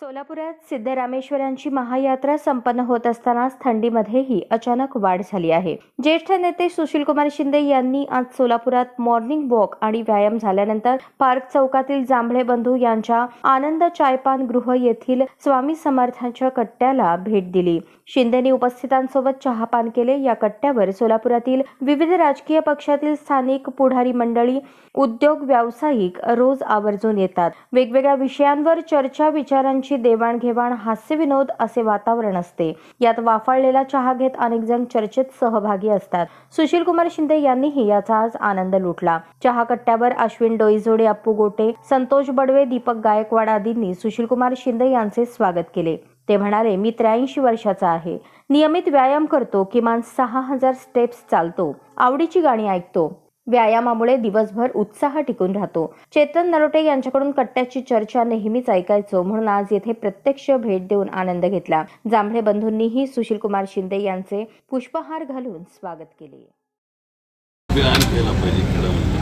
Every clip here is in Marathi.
सोलापुरात सिद्धरामेश्वरांची महायात्रा संपन्न होत असतानाच थंडीमध्येही अचानक वाढ झाली आहे. ज्येष्ठ नेते सुशीलकुमार शिंदे यांनी आज सोलापुरात मॉर्निंग वॉक आणि व्यायाम झाल्यानंतर पार्क चौकातील जांभळे बंधू यांच्या आनंद चायपान गृह येथील स्वामी समर्थांच्या कट्ट्याला भेट दिली. शिंदेनी उपस्थितांसोबत चहापान केले. या कट्ट्यावर सोलापुरातील विविध राजकीय पक्षातील स्थानिक पुढारी मंडळी उद्योग व्यावसायिक रोज आवर्जून येतात. वेगवेगळ्या विषयांवर चर्चा विचारांची देवाणघेवाण हास्यविनोद असे वातावरण असते. यात वाफाळलेला चहा घेत अनेक जण चर्चेत सहभागी असतात. सुशील कुमार शिंदे यांनीही याचा आज आनंद लुटला. चहा कट्ट्यावर अश्विन डोईजोडे अप्पू गोटे संतोष बडवे दीपक गायकवाड आदींनी सुशील कुमार शिंदे यांचे स्वागत केले. ते म्हणाले मी त्र्याऐंशी वर्षाचा आहे. नियमित व्यायाम करतो किमान सहा हजार स्टेप्स चालतो. आवडीची गाणी ऐकतो. व्यायामामुळे दिवसभर उत्साह टिकून राहतो. चेतन नरोटे यांच्याकडून कट्ट्याची चर्चा नेहमीच ऐकायचो म्हणून आज येथे प्रत्यक्ष भेट देऊन आनंद घेतला. जांभळे बंधूंनीही सुशील कुमार शिंदे यांचे पुष्पहार घालून स्वागत केले. म्हणजे.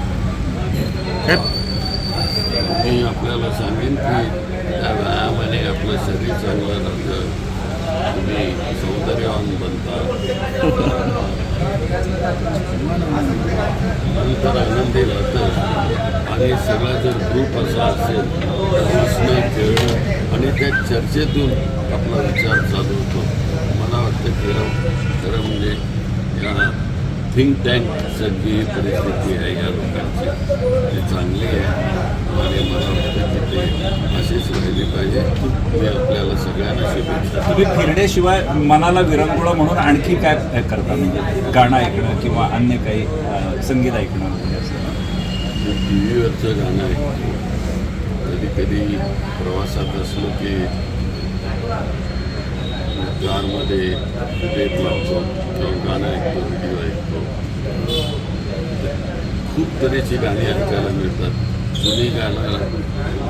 मी आपल्याला सांगेन की त्या व्यायामाने आपलं शरीर चांगलं राहतं. तुम्ही सौंदर्यवान बनता. तर आनंदी राहतं आणि सगळा जर ग्रुप असा असेल तर हसणं खेळणं आणि त्या चर्चेतून आपला विचार चालू होतो मला वाटतं खरं खरं म्हणजे या थिंक टँकचं सारखी ही परिस्थिती आहे या लोकांची ती चांगली आहे आणि मला वाटतं की ते राहिली पाहिजे. मी आपल्याला सगळ्यांना शुभेच्छा तुम्ही फिरण्याशिवाय मनाला विरंगुळा म्हणून आणखी काय करता? म्हणजे गाणं ऐकणं किंवा अन्य काही संगीत ऐकणं असं? टी व्हीवरचं गाणं ऐकतो. कधी कधी प्रवासात असलो की कारमध्ये टेप लावतो किंवा गाणं ऐकतो व्हिडिओ ऐकतो. खूप तऱ्हेची गाणी ऐकायला मिळतात. जुनी गाणं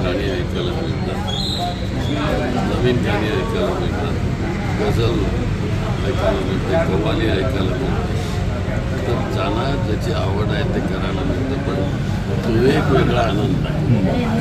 गाणी ऐकायला मिळतात. नवीन गाणी ऐकायला मिळतात गझल ऐकायला मिळते कवाली ऐकायला मिळते तर ज्यांना ज्याची आवड आहे ते करायला मिळतं पण तो एक वेगळा आनंद आहे